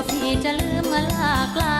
ว่พี่จะลืมมาลากลา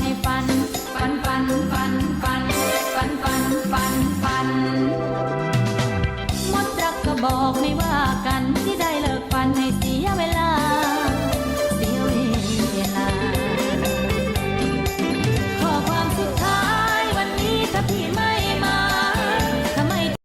ให้ฟัน ฟันฟันฟันฟัน